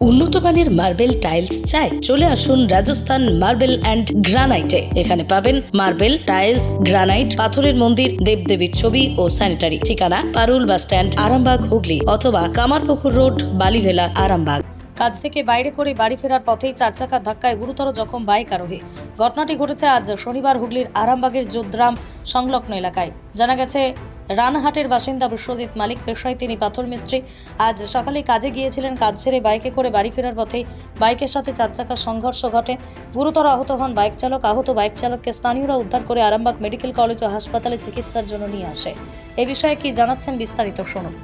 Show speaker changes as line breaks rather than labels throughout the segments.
উন্নত মানের marble tiles চাই, চলে আসুন রাজস্থান মার্বেল অ্যান্ড গ্রানাইটে। এখানে পাবেন মার্বেল টাইলস, গ্রানাইট, পাথরের মন্দির, দেবদেবীর ছবি ও স্যানিটারি। ঠিকানা পারুল বাস স্ট্যান্ড, আরামবাগ, হুগলি অথবা কামারপুকুর রোড, বালিভেলা, আরামবাগ। কাজ থেকে বাইরে করে বাড়ি ফেরার পথেই চার চাকার ধাক্কায় গুরুতর জখম বাইক আরোহী। ঘটনাটি ঘটেছে আজ শনিবার হুগলির আরামবাগের যোদ্রাম সংলগ্ন এলাকায়। জানা গেছে রানহাটের বাসিন্দা বিশ্বজিৎ মালিক পেশায় তিনি পাথর মিস্ত্রি। আজ সকালে কাজে গিয়েছিলেন, কাজ ছেড়ে বাইকে করে বাড়ি ফেরার পথে বাইকের সাথে চার চাকার সংঘর্ষ ঘটে। গুরুতর আহত হন বাইক চালক। আহত বাইক চালককে স্থানীয়রা উদ্ধার করে আরামবাগ মেডিকেল কলেজ ও হাসপাতালে চিকিৎসার জন্য নিয়ে আসে। এ বিষয়ে কি জানাচ্ছেন বিস্তারিত শুনুন।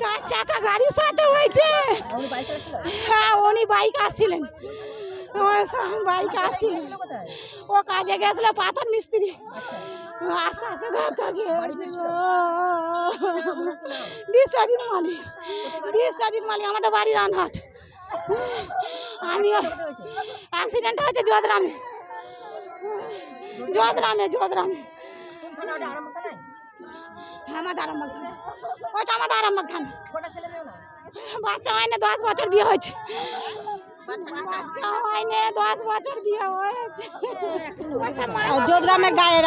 চার চাকা গাড়ির সাথে হয়েছে। হ্যাঁ উনি বাইক আসছিলেন। ও কাজে গেছিল পাথর মিস্ত্রি। আস্তে আস্তে ধাক্কা বিশ্বজিৎ মালিক বিশ্বজিৎ মালিক, আমাদের বাড়ি রানহাট। আমি অ্যাক্সিডেন্ট হয়েছে যোধরামে যোধরামে হ্যাঁ আমাদের আরামবাগ থানা। ওইটা আমাদের আরামবাগ থানা। বাচ্চা হয় দশ বছর বিয়ে হয়েছে। হয়
গায়ে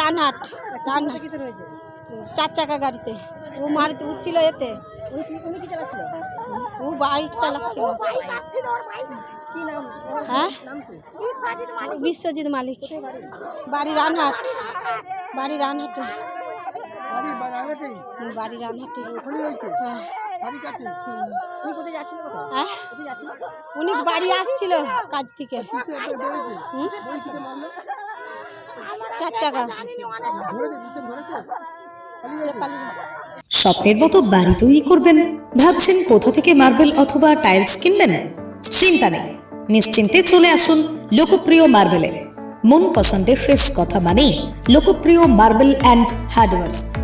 চার চাকা গাড়িতে। উঠছিল এতে। বাইক। হ্যাঁ।
বিশ্বজিৎ মালিক।
বাড়ি রানহাট। বাড়ি রানহাটে। হুম, বাড়ি রানহাটে হ্যাঁ। হ্যাঁ উনি বাড়ি আসছিল কাজ থেকে। চার চাকা।
স্বপ্নের মতো বাড়ি তৈরি করবেন? ভাবছেন কোথা থেকে মার্বেল অথবা টাইলস কিনবেন? চিন্তা নেই। নিশ্চিন্তে চলে আসুন লোকপ্রিয় মার্বেলের। মন পছন্দের শেষ কথা মানেই লোকপ্রিয় মার্বেল অ্যান্ড হার্ডওয়ার্স।